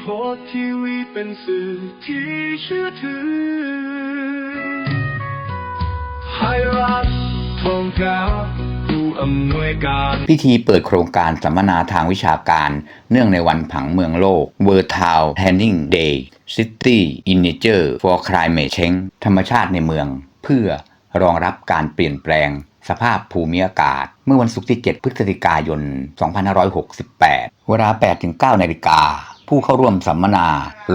โพสทีวีเป็นสื่อที่เชื่อถือไทยรัฐทองแก้วผู้อำนวยการ พิธีเปิดโครงการสัมมนาทางวิชาการ เนื่องในวันผังเมืองโลก World Town Planning Day City in Nature for Climate Change ธรรมชาติในเมือง เพื่อรองรับการเปลี่ยนแปลงสภาพภูมิอากาศ เมื่อวันศุกร์ที่ 7 พฤศจิกายน 2568 เวลา 8-9 นาฬิกา ผู้เข้าร่วมสัมมนา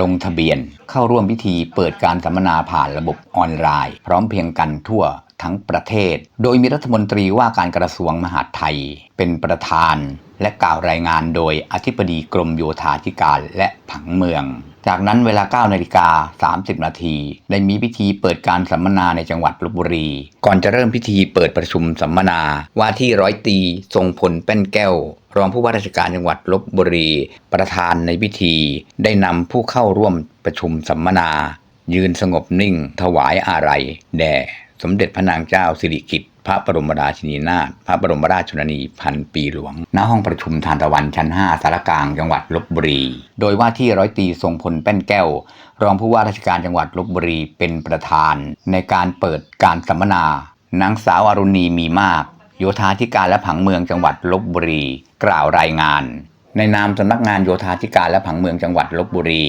ลงทะเบียน เข้าร่วมพิธีเปิดการสัมมนาผ่านระบบออนไลน์ พร้อมเพียงกันทั่วทั้งประเทศ โดยมีรัฐมนตรีว่าการกระทรวงมหาดไทย เป็นประธาน และกล่าวรายงานโดยอธิบดีกรมโยธาธิการและผังเมือง จากนั้นเวลา9นาฬิกา30 นาทีได้มีพิธีเปิดการสัมมนาในจังหวัดลบบุรี ก่อนจะเริ่มพิธีเปิดประชุมสัมมนาว่าที่ร้อยตีทรงพลแป้นแก้ว รองผู้ว่าราชการจังหวัดลบบุรี ประธานในพิธี ได้นำผู้เข้าร่วมประชุมสัมมนา ยืนสงบนิ่ง ถวายอาลัยแด่ สมเด็จพระนางเจ้าสิริกิติ์ พระบรมราชินีนาถพระบรมราชชนนีพันปีหลวง ณ ห้องประชุมทานตะวันชั้น 5 สารกลางจังหวัดลบบุรี โดยว่าที่ร้อยตีทรงพลแป้นแก้ว รองผู้ว่าราชการจังหวัดลบบุรีเป็นประธาน ในการเปิดการสัมมนานางสาวอรุณีมีมาก โยธาธิการและผังเมืองจังหวัดลบบุรี กล่าวรายงาน ในนามสำนักงานโยธาธิการและผังเมืองจังหวัดลบบุรี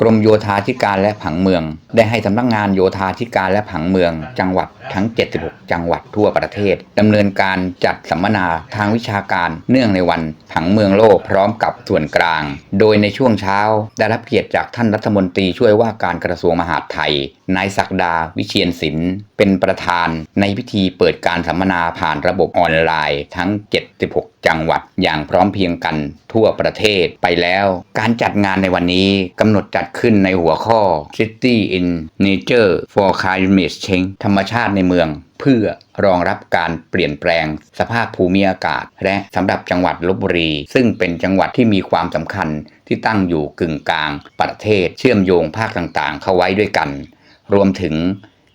กรมโยธาธิการและผังเมือง ได้ให้สำนักงานโยธาธิการและผังเมือง จังหวัด ทั้ง 76 จังหวัดทั่วประเทศดำเนินการจัดสัมมนาทางวิชาการเนื่องในวันผังเมืองโลกพร้อมกับส่วนกลาง โดยในช่วงเช้า ได้รับเกียรติจากท่านรัฐมนตรีช่วยว่าการกระทรวงมหาดไทยนายศักดาวิเชียนศิลป์เป็นประธานในพิธีเปิดการสัมมนาผ่านระบบออนไลน์ทั้ง 76 จังหวัดอย่างพร้อมเพียงกันทั่วประเทศไปแล้ว การจัดงานในวันนี้กำหนดจัดขึ้นในหัวข้อ City in Nature for Climate Change ธรรมชาติในเมือง เพื่อรองรับการเปลี่ยนแปลงสภาพภูมิอากาศ และสำหรับจังหวัดลบบุรี ซึ่งเป็นจังหวัดที่มีความสำคัญที่ตั้งอยู่กึ่งกลาง ประเทศเชื่อมโยงภาคต่างๆ เข้าไว้ด้วยกัน รวมถึง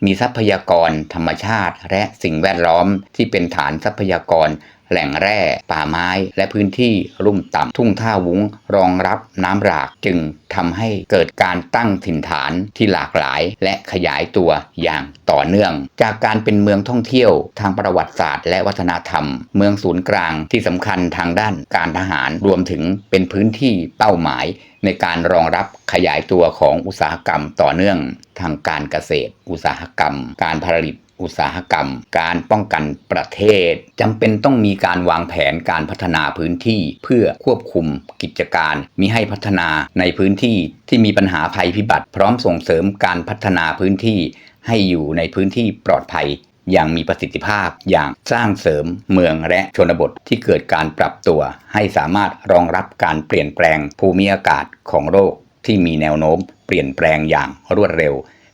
มีทรัพยากรธรรมชาติ และสิ่งแวดล้อมที่เป็นฐานทรัพยากร แหล่งแร่ ป่าไม้ และพื้นที่ลุ่มต่ำทุ่งท่าวุ้งรองรับน้ำหลากจึงทำให้เกิดการตั้งถิ่นฐานที่หลากหลาย และขยายตัวอย่างต่อเนื่อง จากการเป็นเมืองท่องเที่ยวทางประวัติศาสตร์และวัฒนธรรม เมืองศูนย์กลางที่สำคัญทางด้านการทหารรวมถึงเป็นพื้นที่เป้าหมาย ในการรองรับขยายตัวของอุตสาหกรรมต่อเนื่อง ทางการเกษตร อุตสาหกรรม การผลิต อุตสาหกรรม การป้องกันประเทศจำเป็นต้องมีการวางแผนการพัฒนาพื้นที่เพื่อควบคุมกิจการมิให้พัฒนาในพื้นที่ที่มีปัญหาภัยพิบัติ พร้อมส่งเสริมการพัฒนาพื้นที่ ให้อยู่ในพื้นที่ปลอดภัยอย่างมีประสิทธิภาพอย่างสร้างเสริมเมืองและชนบทที่เกิดการปรับตัว ให้สามารถรองรับการเปลี่ยนแปลงภูมิอากาศของโลกที่มีแนวโน้มเปลี่ยนแปลงอย่างรวดเร็ว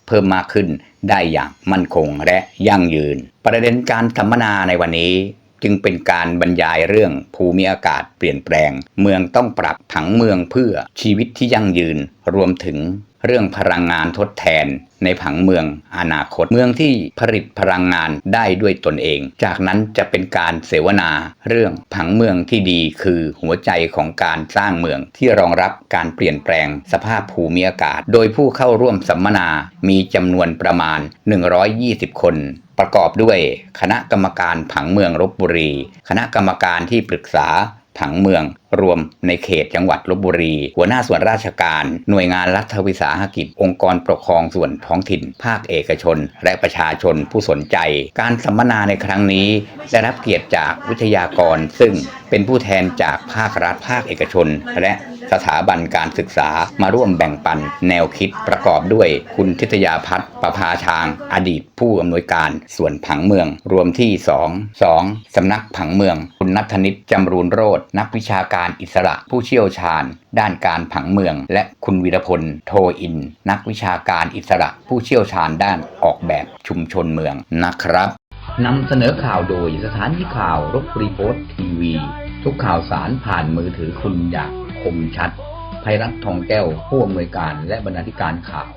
เพิ่มมากขึ้นได้อย่างมั่นคงและยั่งยืน ประเด็นการสัมมนาในวันนี้จึงเป็นการบรรยายเรื่องภูมิอากาศเปลี่ยนแปลง เมืองต้องปรับผังเมืองเพื่อชีวิตที่ยั่งยืน รวมถึง เรื่องพลังงานทดแทนในผังเมืองอนาคต เมืองที่ผลิตพลังงานได้ด้วยตนเอง จากนั้นจะเป็นการเสวนาเรื่องผังเมืองที่ดีคือหัวใจของการสร้างเมืองที่รองรับการเปลี่ยนแปลงสภาพภูมิอากาศ โดยผู้เข้าร่วมสัมมนา มีจำนวนประมาณ 120 คนประกอบด้วยคณะกรรมการผังเมืองลบบุรี คณะกรรมการที่ปรึกษาผังเมืองรวมในเขตจังหวัดลบบุรี หัวหน้าส่วนราชการ หน่วยงานรัฐวิสาหกิจ องค์กรปกครองส่วนท้องถิ่น ภาคเอกชน และประชาชนผู้สนใจ การสัมมนาในครั้งนี้ ได้รับเกียรติจากวิทยากร ซึ่งเป็นผู้แทนจากภาครัฐภาคเอกชน และสถาบันการศึกษามาร่วมแบ่งปันแนวคิดประกอบด้วย คุณทิตยาพัฒน์ประภาชาง อดีตผู้อำนวยการส่วนผังเมือง รวมที่ 2 2สำนักผังเมือง คุณนัทนิตจำรูนโรจน์นักวิชาการการอิสระผู้เชี่ยวชาญ ด้านการผังเมือง และคุณวีรพล โทอิน นักวิชาการอิสระผู้เชี่ยวชาญด้านออกแบบชุมชนเมืองนะครับนำเสนอข่าวโดยสถานีข่าวรบรีโพสทีวี ทุกข่าวสารผ่านมือถือคุณอย่างคมชัดภัยรัฐทองแก้วผู้อำนวยการและบรรณาธิการข่าว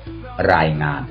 รายงาน